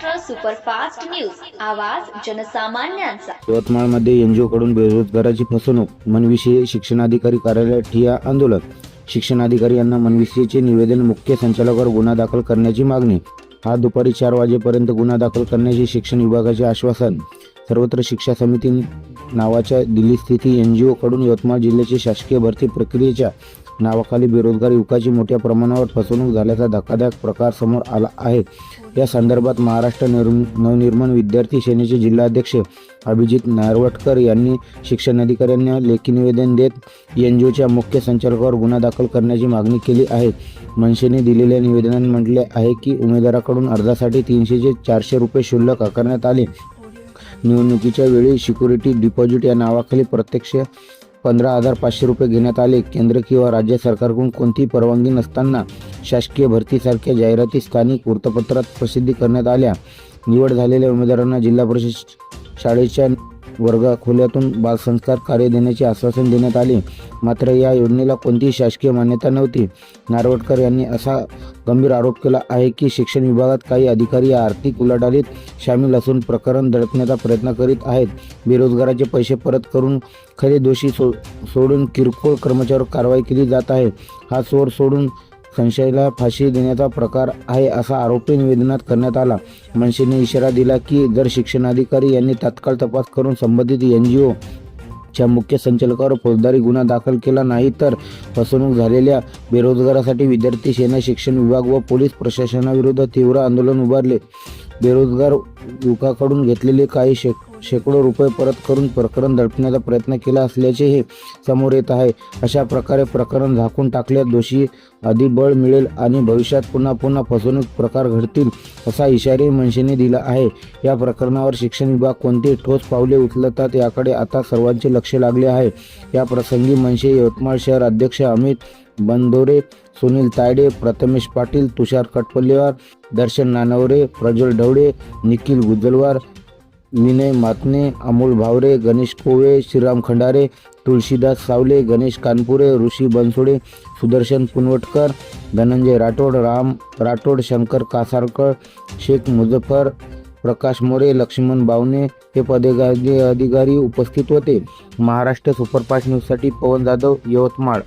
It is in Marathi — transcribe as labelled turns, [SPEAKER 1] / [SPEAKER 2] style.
[SPEAKER 1] Superfast news. आवाज जनसामान्यांचा.
[SPEAKER 2] यवतमाळमध्ये एनजीओ कडून बेरोजगाराची फसवणूक मनविषयी शिक्षणाधिकारी कार्यालयात ठिया आंदोलन. शिक्षणाधिकारी यांना मनविषयीचे निवेदन मुख्य संचालकावर गुन्हा दाखल करण्याची मागणी. हा दुपारी चार वाजेपर्यंत गुन्हा दाखल करण्याचे शिक्षण विभागाचे आश्वासन. सर्वत्र शिक्षा समिती नावाच्या दिल्ली स्थिती एन जी कडून यवतमाळ जिल्ह्याचे शासकीय भरती प्रक्रियेच्या नावाखाली बेरोजगार युवकाची मोठ्या प्रमाणावर फसवणूक झाल्याचा धक्कादायक प्रकार समोर आला आहे. या संदर्भात महाराष्ट्र निर्म नवनिर्माण विद्यार्थी सेनेचे जिल्हाध्यक्ष अभिजित नारवटकर यांनी शिक्षण अधिकाऱ्यांना लेखी निवेदन देत एन जी ओच्या मुख्य संचालकावर गुन्हा दाखल करण्याची मागणी केली आहे. मनसेने दिलेल्या निवेदनात म्हटले आहे की उमेदवाराकडून अर्जासाठी तीनशे चारशे रुपये शुल्क आकारण्यात आले. निवडणुकीच्या वेळी सिक्युरिटी डिपॉझिट या नावाखाली प्रत्यक्ष पंधरा हजार पाचशे रुपये घेण्यात आले. केंद्र किंवा राज्य सरकारकडून कोणतीही परवानगी नसताना शासकीय भरतीसारख्या जाहिराती स्थानिक वृत्तपत्रात प्रसिद्धी करण्यात आल्या. निवड झालेल्या उमेदवारांना जिल्हा परिषद शाळेच्या वर्ग खोल्यातून बालसंस्कार कार्य देण्याचे आश्वासन देण्यात आले. मात्र या योजनेला कोणतीही शासकीय मान्यता नव्हती. नारवटकर यांनी असा गंभीर आरोप केला आहे की शिक्षण विभागात काही अधिकारी या आर्थिक उलाढालीत सामील असून प्रकरण दडपण्याचा प्रयत्न करीत आहेत. बेरोजगाराचे पैसे परत करून खरे दोषी सो सोडून किरकोळ कर्मचाऱ्यावर कारवाई केली जात आहे. हा सोर सोडून संशयाला फाशी देण्याचा प्रकार आहे असा आरोपी निवेदनात करण्यात आला. मनसेने इशारा दिला की जर शिक्षणाधिकारी यांनी तात्काळ तपास करून संबंधित एन जी ओ च्या मुख्य संचालकावर फौजदारी गुन्हा दाखल केला नाही तर फसवणूक झालेल्या बेरोजगारासाठी विद्यार्थी सेना शिक्षण विभाग व पोलीस प्रशासनाविरुद्ध तीव्र आंदोलन उभारले. बेरोजगार युवकाकडून घेतलेले काही शेक शेकडो रुपये परत करून प्रकरण दडपण्याचा प्रयत्न केला असल्याचेही समोर येत आहे. अशा प्रकारे प्रकरण झाकून टाकल्यास दोषी अधिबळ मिळेल आणि भविष्यात पुन्हा पुन्हा फसवणूक प्रकार घडतील असा इशाराही मनसेने दिला आहे. या प्रकरणावर शिक्षण विभाग कोणती ठोस पावले उचलतात याकडे आता सर्वांचे लक्ष लागले आहे. या प्रसंगी मनसे यवतमाळ शहर अध्यक्ष अमित बंदोरे सुनील तायडे प्रथमेश पाटील तुषार कटपल्लेवार दर्शन नानवरे प्रज्वल ढवळे निखिल गुजलवार विनय मातने अमोल भावरे गणेश कोवे श्रीराम खंडारे तुळशीदास सावले गणेश कानपुरे ऋषी बनसोडे सुदर्शन पुनवटकर धनंजय राठोड राम राठोड शंकर कासारकर शेख मुझफ्फर प्रकाश मोरे लक्ष्मण बावने हे पदेगा अधिकारी उपस्थित होते. महाराष्ट्र सुपरफास्ट न्यूजसाठी पवन जाधव यवतमाळ.